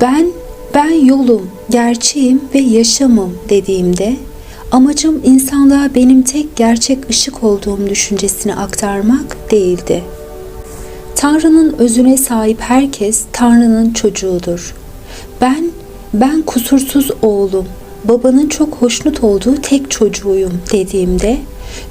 Ben, ben yolum, gerçeğim ve yaşamım dediğimde amacım insanlığa benim tek gerçek ışık olduğum düşüncesini aktarmak değildi. Tanrı'nın özüne sahip herkes Tanrı'nın çocuğudur. Ben, ben kusursuz oğlum, babanın çok hoşnut olduğu tek çocuğuyum dediğimde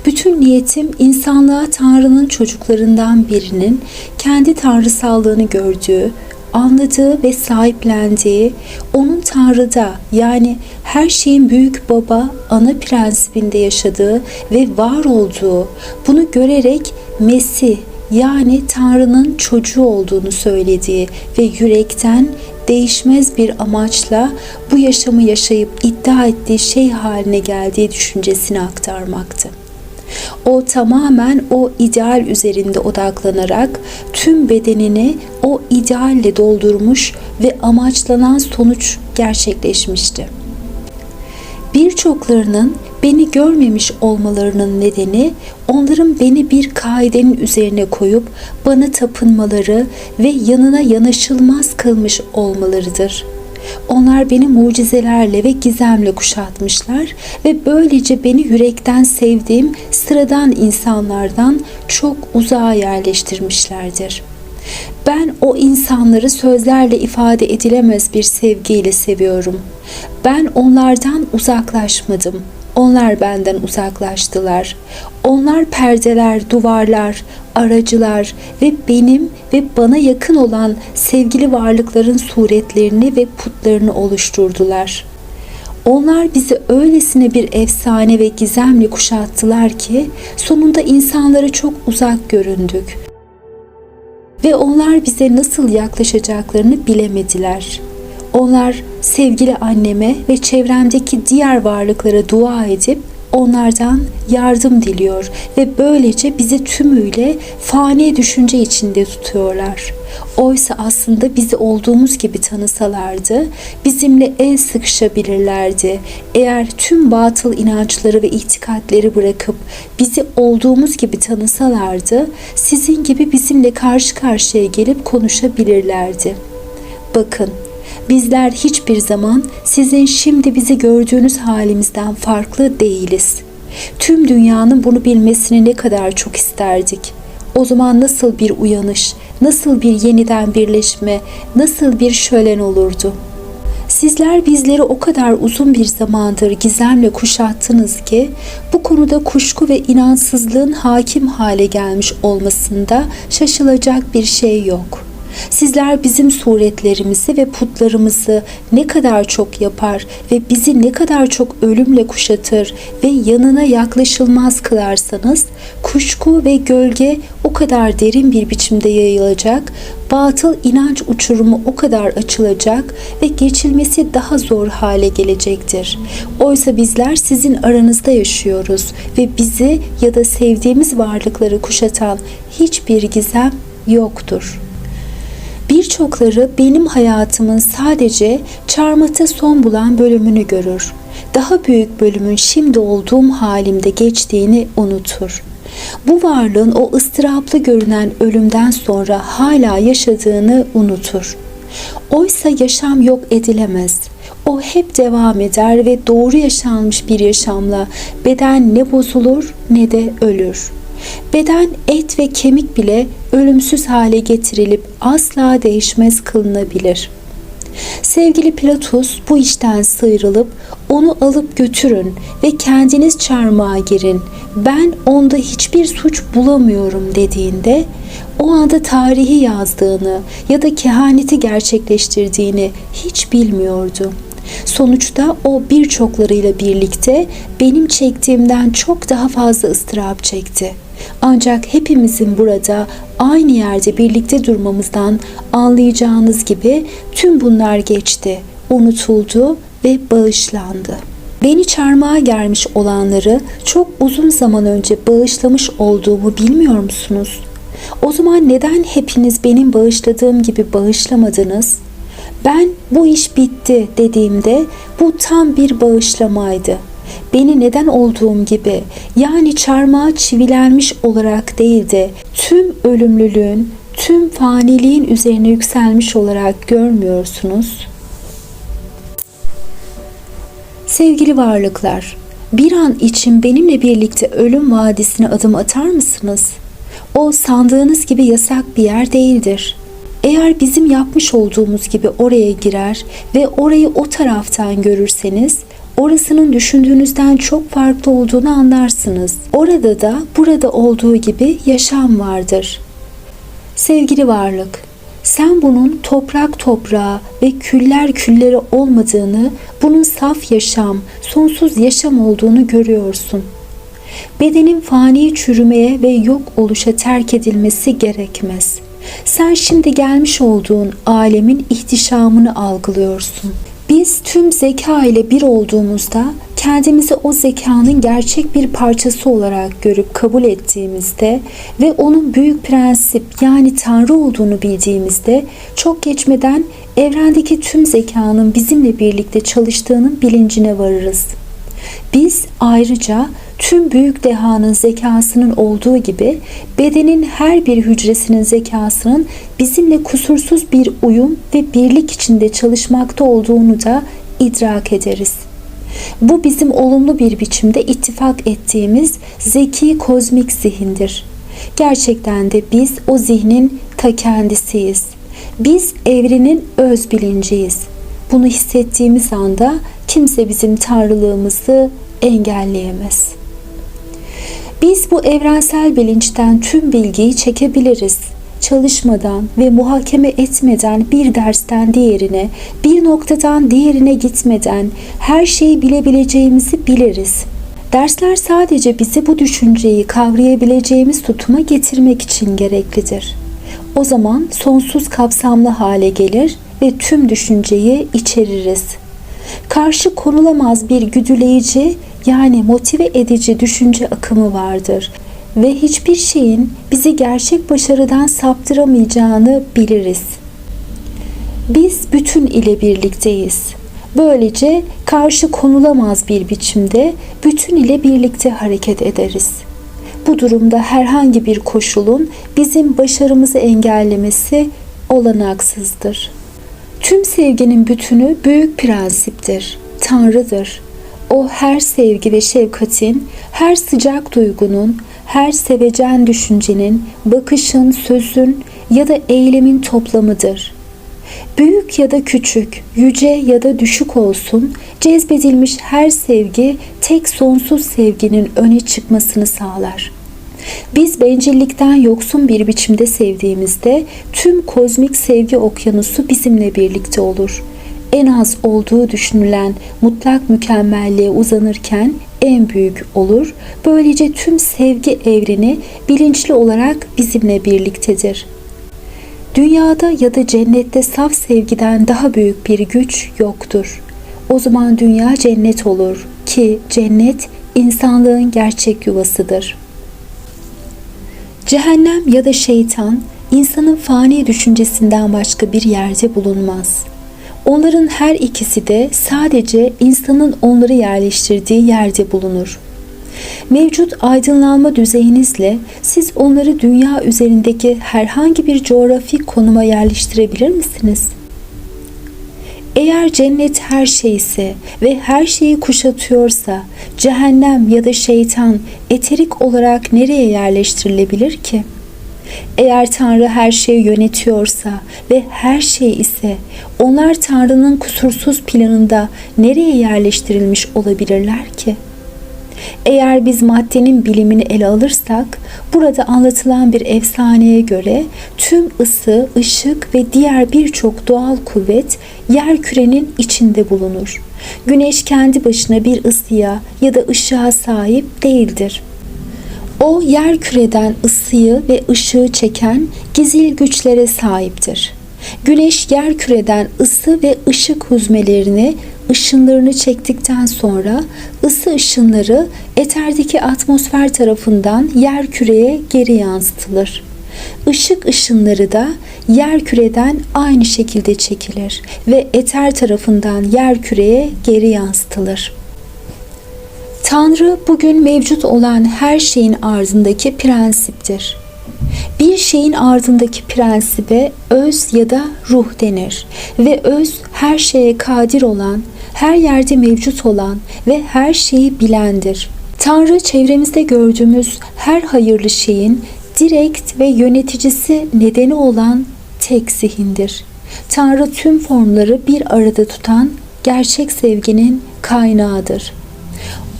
bütün niyetim insanlığa Tanrı'nın çocuklarından birinin kendi tanrısallığını gördüğü, anladığı ve sahiplendiği, onun Tanrı'da yani her şeyin büyük baba, ana prensibinde yaşadığı ve var olduğu, bunu görerek Mesih yani Tanrı'nın çocuğu olduğunu söylediği ve yürekten değişmez bir amaçla bu yaşamı yaşayıp iddia ettiği şey haline geldiği düşüncesini aktarmaktı. O tamamen o ideal üzerinde odaklanarak tüm bedenini o idealle doldurmuş ve amaçlanan sonuç gerçekleşmişti. Birçoklarının beni görmemiş olmalarının nedeni onların beni bir kaidenin üzerine koyup bana tapınmaları ve yanına yanaşılmaz kılmış olmalarıdır. Onlar beni mucizelerle ve gizemle kuşatmışlar ve böylece beni yürekten sevdiğim sıradan insanlardan çok uzağa yerleştirmişlerdir. Ben o insanları sözlerle ifade edilemez bir sevgiyle seviyorum. Ben onlardan uzaklaşmadım. Onlar benden uzaklaştılar. Onlar perdeler, duvarlar, aracılar ve benim ve bana yakın olan sevgili varlıkların suretlerini ve putlarını oluşturdular. Onlar bizi öylesine bir efsane ve gizemle kuşattılar ki sonunda insanlara çok uzak göründük. Ve onlar bize nasıl yaklaşacaklarını bilemediler. Onlar sevgili anneme ve çevremdeki diğer varlıklara dua edip onlardan yardım diliyor ve böylece bizi tümüyle fani düşünce içinde tutuyorlar. Oysa aslında bizi olduğumuz gibi tanısalardı, bizimle el sıkışabilirlerdi. Eğer tüm batıl inançları ve itikatleri bırakıp bizi olduğumuz gibi tanısalardı, sizin gibi bizimle karşı karşıya gelip konuşabilirlerdi. Bakın, Bizler hiçbir zaman sizin şimdi bizi gördüğünüz halimizden farklı değiliz. Tüm dünyanın bunu bilmesini ne kadar çok isterdik. O zaman nasıl bir uyanış, nasıl bir yeniden birleşme, nasıl bir şölen olurdu. Sizler bizleri o kadar uzun bir zamandır gizemle kuşattınız ki bu konuda kuşku ve inansızlığın hakim hale gelmiş olmasında şaşılacak bir şey yok.'' Sizler bizim suretlerimizi ve putlarımızı ne kadar çok yapar ve bizi ne kadar çok ölümle kuşatır ve yanına yaklaşılmaz kılarsanız kuşku ve gölge o kadar derin bir biçimde yayılacak, batıl inanç uçurumu o kadar açılacak ve geçilmesi daha zor hale gelecektir. Oysa bizler sizin aranızda yaşıyoruz ve bizi ya da sevdiğimiz varlıkları kuşatan hiçbir gizem yoktur.'' Birçokları benim hayatımın sadece çarmıhta son bulan bölümünü görür. Daha büyük bölümün şimdi olduğum halimde geçtiğini unutur. Bu varlığın o ıstıraplı görünen ölümden sonra hala yaşadığını unutur. Oysa yaşam yok edilemez. O hep devam eder ve doğru yaşanmış bir yaşamla beden ne bozulur ne de ölür.'' Beden, et ve kemik bile ölümsüz hale getirilip asla değişmez kılınabilir. Sevgili Pilatus bu işten sıyrılıp onu alıp götürün ve kendiniz çarmıha girin. Ben onda hiçbir suç bulamıyorum dediğinde o anda tarihi yazdığını ya da kehaneti gerçekleştirdiğini hiç bilmiyordu. Sonuçta o birçoklarıyla birlikte benim çektiğimden çok daha fazla ıstırap çekti.'' Ancak hepimizin burada aynı yerde birlikte durmamızdan anlayacağınız gibi tüm bunlar geçti, unutuldu ve bağışlandı. Beni çarmıha germiş olanları çok uzun zaman önce bağışlamış olduğumu bilmiyor musunuz? O zaman neden hepiniz benim bağışladığım gibi bağışlamadınız? Ben bu iş bitti dediğimde bu tam bir bağışlamaydı. Beni neden olduğum gibi yani çarmıha çivilenmiş olarak değildi. Tüm ölümlülüğün, tüm faniliğin üzerine yükselmiş olarak görmüyorsunuz. Sevgili varlıklar, bir an için benimle birlikte ölüm vadisine adım atar mısınız? O sandığınız gibi yasak bir yer değildir. Eğer bizim yapmış olduğumuz gibi oraya girer ve orayı o taraftan görürseniz, orasının düşündüğünüzden çok farklı olduğunu anlarsınız. Orada da burada olduğu gibi yaşam vardır. Sevgili varlık, sen bunun toprak toprağa ve küller külleri olmadığını, bunun saf yaşam, sonsuz yaşam olduğunu görüyorsun. Bedenin fani çürümeye ve yok oluşa terk edilmesi gerekmez. Sen şimdi gelmiş olduğun alemin ihtişamını algılıyorsun. Biz tüm zeka ile bir olduğumuzda kendimizi o zekanın gerçek bir parçası olarak görüp kabul ettiğimizde ve onun büyük prensip yani Tanrı olduğunu bildiğimizde çok geçmeden evrendeki tüm zekanın bizimle birlikte çalıştığının bilincine varırız. Biz ayrıca tüm büyük dehanın zekasının olduğu gibi bedenin her bir hücresinin zekasının bizimle kusursuz bir uyum ve birlik içinde çalışmakta olduğunu da idrak ederiz. Bu bizim olumlu bir biçimde ittifak ettiğimiz zeki kozmik zihindir. Gerçekten de biz o zihnin ta kendisiyiz. Biz evrenin öz bilinciyiz. Bunu hissettiğimiz anda kimse bizim tanrılığımızı engelleyemez. Biz bu evrensel bilinçten tüm bilgiyi çekebiliriz. Çalışmadan ve muhakeme etmeden bir dersten diğerine, bir noktadan diğerine gitmeden her şeyi bilebileceğimizi biliriz. Dersler sadece bizi bu düşünceyi kavrayabileceğimiz tutuma getirmek için gereklidir. O zaman sonsuz kapsamlı hale gelir ve tüm düşünceyi içeririz. Karşı konulamaz bir güdüleyici yani motive edici düşünce akımı vardır ve hiçbir şeyin bizi gerçek başarıdan saptıramayacağını biliriz. Biz bütün ile birlikteyiz. Böylece karşı konulamaz bir biçimde bütün ile birlikte hareket ederiz. Bu durumda herhangi bir koşulun bizim başarımızı engellemesi olanaksızdır. Tüm sevginin bütünü büyük prensiptir, Tanrı'dır. O her sevgi ve şefkatin, her sıcak duygunun, her sevecen düşüncenin, bakışın, sözün ya da eylemin toplamıdır. Büyük ya da küçük, yüce ya da düşük olsun, cezbedilmiş her sevgi tek sonsuz sevginin öne çıkmasını sağlar. Biz bencillikten yoksun bir biçimde sevdiğimizde tüm kozmik sevgi okyanusu bizimle birlikte olur.'' En az olduğu düşünülen mutlak mükemmelliğe uzanırken en büyük olur. Böylece tüm sevgi evreni bilinçli olarak bizimle birliktedir. Dünyada ya da cennette saf sevgiden daha büyük bir güç yoktur. O zaman dünya cennet olur ki cennet insanlığın gerçek yuvasıdır. Cehennem ya da şeytan insanın fani düşüncesinden başka bir yerde bulunmaz.'' Onların her ikisi de sadece insanın onları yerleştirdiği yerde bulunur. Mevcut aydınlanma düzeyinizle siz onları dünya üzerindeki herhangi bir coğrafi konuma yerleştirebilir misiniz? Eğer cennet her şeyse ve her şeyi kuşatıyorsa, cehennem ya da şeytan eterik olarak nereye yerleştirilebilir ki?'' Eğer Tanrı her şeyi yönetiyorsa ve her şey ise onlar Tanrı'nın kusursuz planında nereye yerleştirilmiş olabilirler ki? Eğer biz maddenin bilimini ele alırsak, burada anlatılan bir efsaneye göre tüm ısı, ışık ve diğer birçok doğal kuvvet yer kürenin içinde bulunur. Güneş kendi başına bir ısıya ya da ışığa sahip değildir. O yer küreden ısıyı ve ışığı çeken gizil güçlere sahiptir. Güneş yer küreden ısı ve ışık huzmelerini, ışınlarını çektikten sonra ısı ışınları eterdeki atmosfer tarafından yer küreye geri yansıtılır. Işık ışınları da yer küreden aynı şekilde çekilir ve eter tarafından yer küreye geri yansıtılır. Tanrı bugün mevcut olan her şeyin ardındaki prensiptir. Bir şeyin ardındaki prensibe öz ya da ruh denir ve öz her şeye kadir olan, her yerde mevcut olan ve her şeyi bilendir. Tanrı çevremizde gördüğümüz her hayırlı şeyin direkt ve yöneticisi nedeni olan tek zihindir. Tanrı tüm formları bir arada tutan gerçek sevginin kaynağıdır.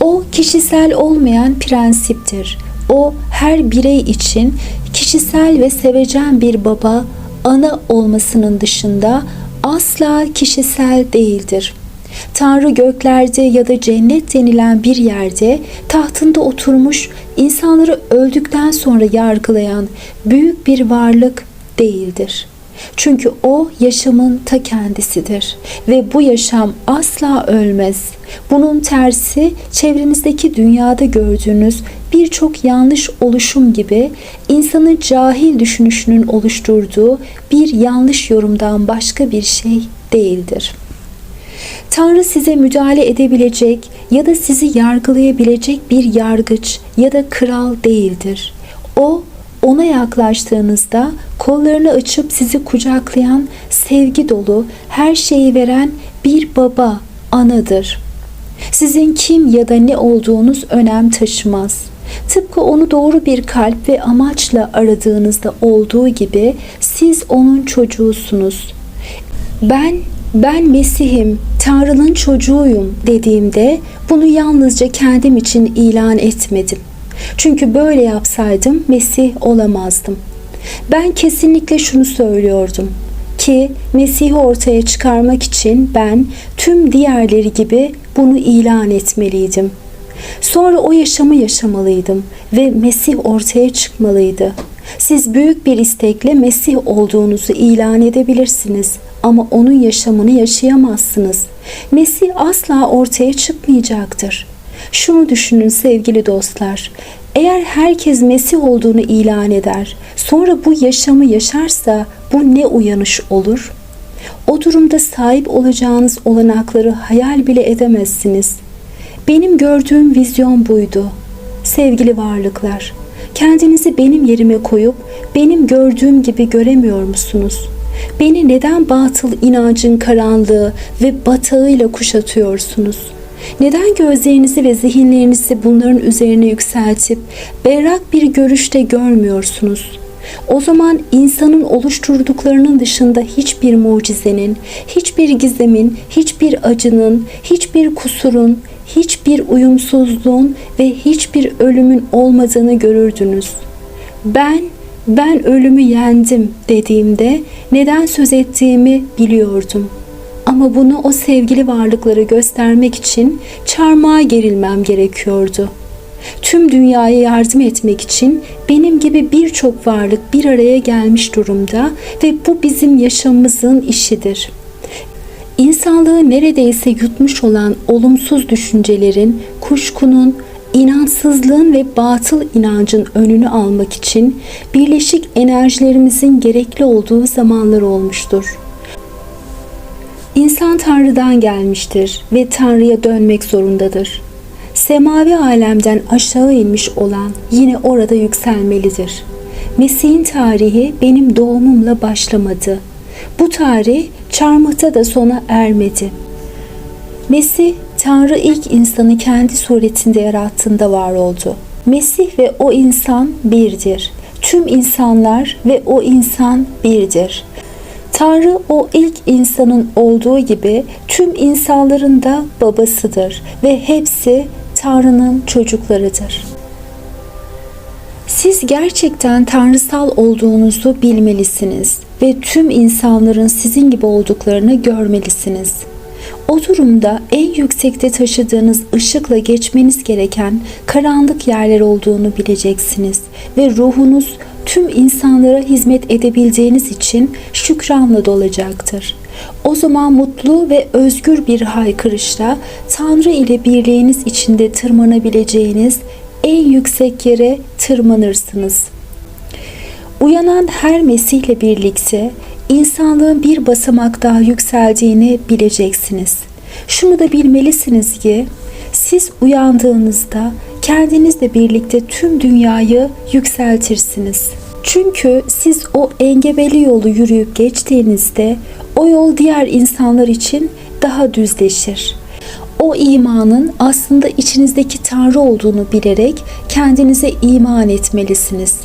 O kişisel olmayan prensiptir. O her birey için kişisel ve sevecen bir baba, ana olmasının dışında asla kişisel değildir. Tanrı göklerde ya da cennet denilen bir yerde tahtında oturmuş insanları öldükten sonra yargılayan büyük bir varlık değildir. Çünkü o yaşamın ta kendisidir ve bu yaşam asla ölmez. Bunun tersi çevrenizdeki dünyada gördüğünüz birçok yanlış oluşum gibi insanın cahil düşünüşünün oluşturduğu bir yanlış yorumdan başka bir şey değildir. Tanrı size müdahale edebilecek ya da sizi yargılayabilecek bir yargıç ya da kral değildir. O ona yaklaştığınızda kollarını açıp sizi kucaklayan, sevgi dolu, her şeyi veren bir baba, anadır. Sizin kim ya da ne olduğunuz önem taşımaz. Tıpkı onu doğru bir kalp ve amaçla aradığınızda olduğu gibi siz onun çocuğusunuz. Ben ben Mesih'im, Tanrı'nın çocuğuyum dediğimde bunu yalnızca kendim için ilan etmedim. Çünkü böyle yapsaydım Mesih olamazdım. Ben kesinlikle şunu söylüyordum ki Mesih'i ortaya çıkarmak için ben tüm diğerleri gibi bunu ilan etmeliydim. Sonra o yaşamı yaşamalıydım ve Mesih ortaya çıkmalıydı. Siz büyük bir istekle Mesih olduğunuzu ilan edebilirsiniz ama onun yaşamını yaşayamazsınız. Mesih asla ortaya çıkmayacaktır. Şunu düşünün sevgili dostlar. Eğer herkes Mesih olduğunu ilan eder, sonra bu yaşamı yaşarsa bu ne uyanış olur? O durumda sahip olacağınız olanakları hayal bile edemezsiniz. Benim gördüğüm vizyon buydu. Sevgili varlıklar, kendinizi benim yerime koyup benim gördüğüm gibi göremiyor musunuz? Beni neden batıl inancın karanlığı ve batağıyla kuşatıyorsunuz?'' Neden gözlerinizi ve zihinlerinizi bunların üzerine yükseltip berrak bir görüşte görmüyorsunuz? O zaman insanın oluşturduklarının dışında hiçbir mucizenin, hiçbir gizemin, hiçbir acının, hiçbir kusurun, hiçbir uyumsuzluğun ve hiçbir ölümün olmadığını görürdünüz. Ben ben ölümü yendim dediğimde neden söz ettiğimi biliyordum.'' Ama bunu o sevgili varlıklara göstermek için çarmıha gerilmem gerekiyordu. Tüm dünyaya yardım etmek için benim gibi birçok varlık bir araya gelmiş durumda ve bu bizim yaşamımızın işidir. İnsanlığı neredeyse yutmuş olan olumsuz düşüncelerin, kuşkunun, inançsızlığın ve batıl inancın önünü almak için birleşik enerjilerimizin gerekli olduğu zamanlar olmuştur.'' İnsan Tanrı'dan gelmiştir ve Tanrı'ya dönmek zorundadır. Semavi alemden aşağı inmiş olan yine orada yükselmelidir. Mesih'in tarihi benim doğumumla başlamadı. Bu tarih çarmıhta da sona ermedi. Mesih, Tanrı ilk insanı kendi suretinde yarattığında var oldu. Mesih ve o insan birdir. Tüm insanlar ve o insan birdir. Tanrı o ilk insanın olduğu gibi tüm insanların da babasıdır ve hepsi Tanrı'nın çocuklarıdır. Siz gerçekten tanrısal olduğunuzu bilmelisiniz ve tüm insanların sizin gibi olduklarını görmelisiniz. O durumda en yüksekte taşıdığınız ışıkla geçmeniz gereken karanlık yerler olduğunu bileceksiniz ve ruhunuz tüm insanlara hizmet edebileceğiniz için şükranla dolacaktır. O zaman mutlu ve özgür bir haykırışla Tanrı ile birliğiniz içinde tırmanabileceğiniz en yüksek yere tırmanırsınız. Uyanan her Mesih'le birlikte insanlığın bir basamak daha yükseldiğini bileceksiniz. Şunu da bilmelisiniz ki siz uyandığınızda kendinizle birlikte tüm dünyayı yükseltirsiniz. Çünkü siz o engebeli yolu yürüyüp geçtiğinizde o yol diğer insanlar için daha düzleşir. O imanın aslında içinizdeki Tanrı olduğunu bilerek kendinize iman etmelisiniz.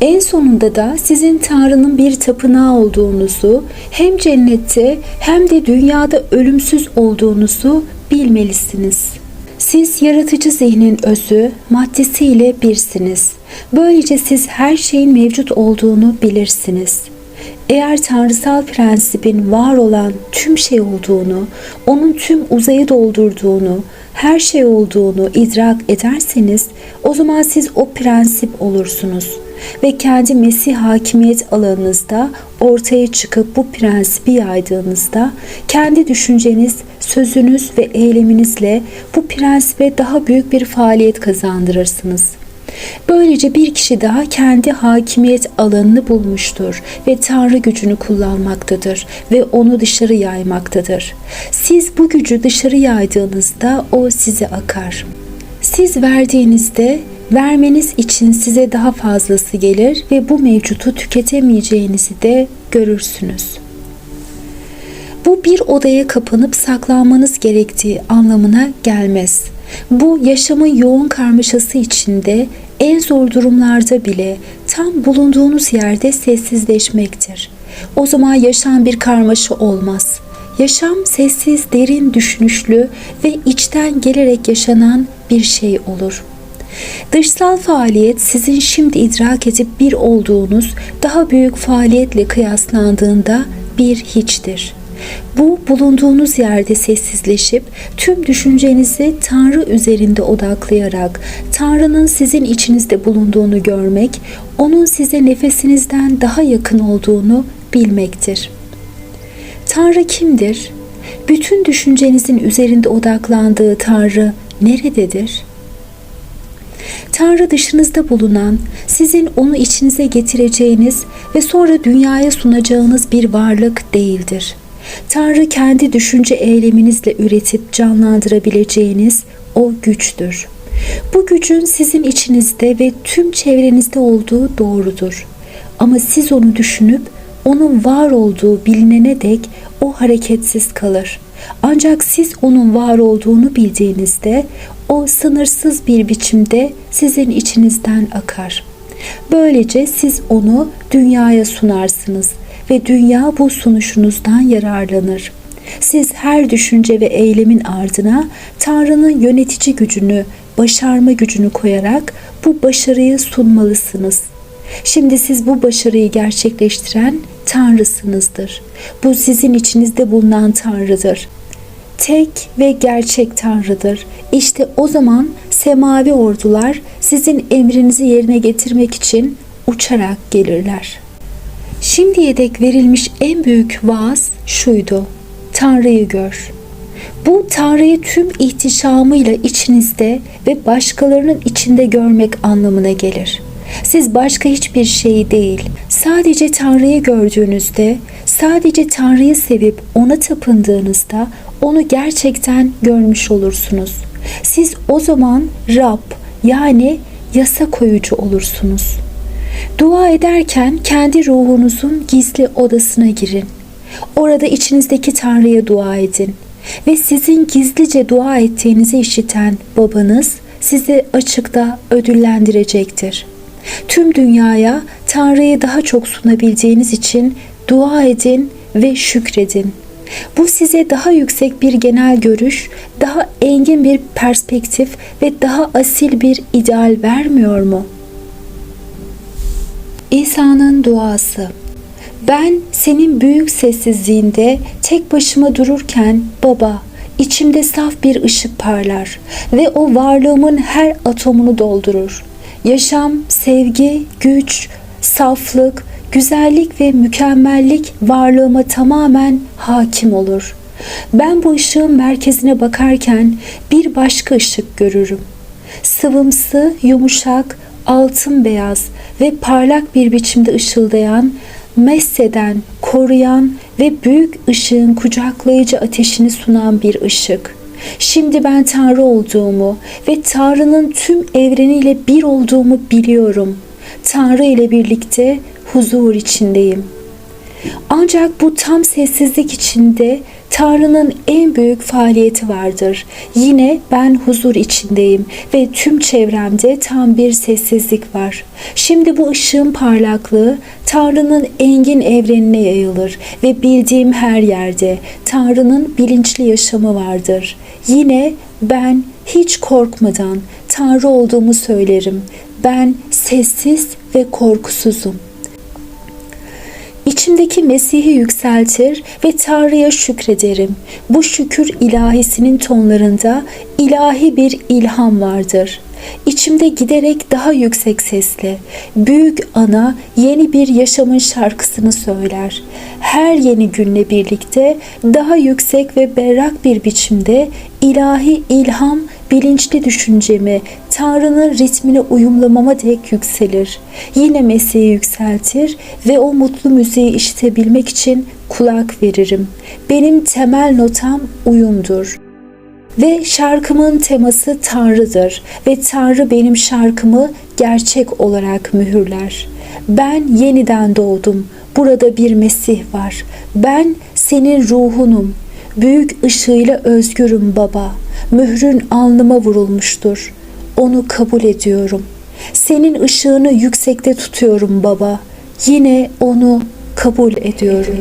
En sonunda da sizin Tanrı'nın bir tapınağı olduğunuzu, hem cennette hem de dünyada ölümsüz olduğunuzu bilmelisiniz. Siz yaratıcı zihnin özü, maddesiyle birsiniz. Böylece siz her şeyin mevcut olduğunu bilirsiniz. Eğer tanrısal prensibin var olan tüm şey olduğunu, onun tüm uzayı doldurduğunu, her şey olduğunu idrak ederseniz o zaman siz o prensip olursunuz ve kendi Mesih hakimiyet alanınızda ortaya çıkıp bu prensibi yaydığınızda kendi düşünceniz, sözünüz ve eyleminizle bu prensibe daha büyük bir faaliyet kazandırırsınız. Böylece bir kişi daha kendi hakimiyet alanını bulmuştur ve Tanrı gücünü kullanmaktadır ve onu dışarı yaymaktadır. Siz bu gücü dışarı yaydığınızda o size akar. Siz verdiğinizde vermeniz için size daha fazlası gelir ve bu mevcutu tüketemeyeceğinizi de görürsünüz. Bu bir odaya kapanıp saklanmanız gerektiği anlamına gelmez. Bu yaşamın yoğun karmaşası içinde en zor durumlarda bile tam bulunduğunuz yerde sessizleşmektir. O zaman yaşam bir karmaşa olmaz. Yaşam sessiz, derin düşünüşlü ve içten gelerek yaşanan bir şey olur.'' Dışsal faaliyet sizin şimdi idrak edip bir olduğunuz daha büyük faaliyetle kıyaslandığında bir hiçtir. Bu bulunduğunuz yerde sessizleşip tüm düşüncenizi Tanrı üzerinde odaklayarak Tanrı'nın sizin içinizde bulunduğunu görmek, onun size nefesinizden daha yakın olduğunu bilmektir. Tanrı kimdir? Bütün düşüncenizin üzerinde odaklandığı Tanrı nerededir?'' Tanrı dışınızda bulunan, sizin onu içinize getireceğiniz ve sonra dünyaya sunacağınız bir varlık değildir. Tanrı kendi düşünce eyleminizle üretip canlandırabileceğiniz o güçtür. Bu gücün sizin içinizde ve tüm çevrenizde olduğu doğrudur. Ama siz onu düşünüp onun var olduğu bilinene dek o hareketsiz kalır. Ancak siz onun var olduğunu bildiğinizde o sınırsız bir biçimde sizin içinizden akar. Böylece siz onu dünyaya sunarsınız ve dünya bu sunuşunuzdan yararlanır. Siz her düşünce ve eylemin ardına Tanrı'nın yönetici gücünü, başarma gücünü koyarak bu başarıyı sunmalısınız. Şimdi siz bu başarıyı gerçekleştiren Tanrısınızdır. Bu sizin içinizde bulunan Tanrı'dır tek ve gerçek Tanrı'dır. İşte o zaman semavi ordular sizin emrinizi yerine getirmek için uçarak gelirler. Şimdiye dek verilmiş en büyük vaaz şuydu. Tanrı'yı gör. Bu Tanrı'yı tüm ihtişamıyla içinizde ve başkalarının içinde görmek anlamına gelir. Siz başka hiçbir şey değil, sadece Tanrı'yı gördüğünüzde, sadece Tanrı'yı sevip ona tapındığınızda onu gerçekten görmüş olursunuz. Siz o zaman Rab yani yasa koyucu olursunuz. Dua ederken kendi ruhunuzun gizli odasına girin. Orada içinizdeki Tanrı'ya dua edin ve sizin gizlice dua ettiğinizi işiten babanız sizi açıkta ödüllendirecektir. Tüm dünyaya Tanrı'yı daha çok sunabileceğiniz için dua edin ve şükredin. Bu size daha yüksek bir genel görüş, daha engin bir perspektif ve daha asil bir ideal vermiyor mu? İsa'nın duası Ben senin büyük sessizliğinde tek başıma dururken baba içimde saf bir ışık parlar ve o varlığımın her atomunu doldurur. Yaşam, sevgi, güç, saflık, güzellik ve mükemmellik varlığıma tamamen hakim olur. Ben bu ışığın merkezine bakarken bir başka ışık görürüm. Sıvımsı, yumuşak, altın beyaz ve parlak bir biçimde ışıldayan, messeden, koruyan ve büyük ışığın kucaklayıcı ateşini sunan bir ışık. Şimdi ben Tanrı olduğumu ve Tanrı'nın tüm evreniyle bir olduğumu biliyorum.'' Tanrı ile birlikte huzur içindeyim. Ancak bu tam sessizlik içinde Tanrı'nın en büyük faaliyeti vardır. Yine ben huzur içindeyim ve tüm çevremde tam bir sessizlik var. Şimdi bu ışığın parlaklığı Tanrı'nın engin evrenine yayılır ve bildiğim her yerde Tanrı'nın bilinçli yaşamı vardır. Yine ben hiç korkmadan Tanrı olduğumu söylerim. Ben sessiz ve korkusuzum. İçimdeki Mesih'i yükseltir ve Tanrı'ya şükrederim. Bu şükür ilahisinin tonlarında ilahi bir ilham vardır. İçimde giderek daha yüksek sesle büyük ana yeni bir yaşamın şarkısını söyler. Her yeni günle birlikte daha yüksek ve berrak bir biçimde ilahi ilham bilinçli düşüncemi Tanrı'nın ritmine uyumlamama dek yükselir. Yine Mesih'i yükseltir ve o mutlu müziği işitebilmek için kulak veririm. Benim temel notam uyumdur. Ve şarkımın teması Tanrı'dır ve Tanrı benim şarkımı gerçek olarak mühürler. Ben yeniden doğdum. Burada bir Mesih var. Ben senin ruhunum. Büyük ışığıyla özgürüm baba. Mührün alnıma vurulmuştur. Onu kabul ediyorum. Senin ışığını yüksekte tutuyorum baba. Yine onu kabul ediyorum.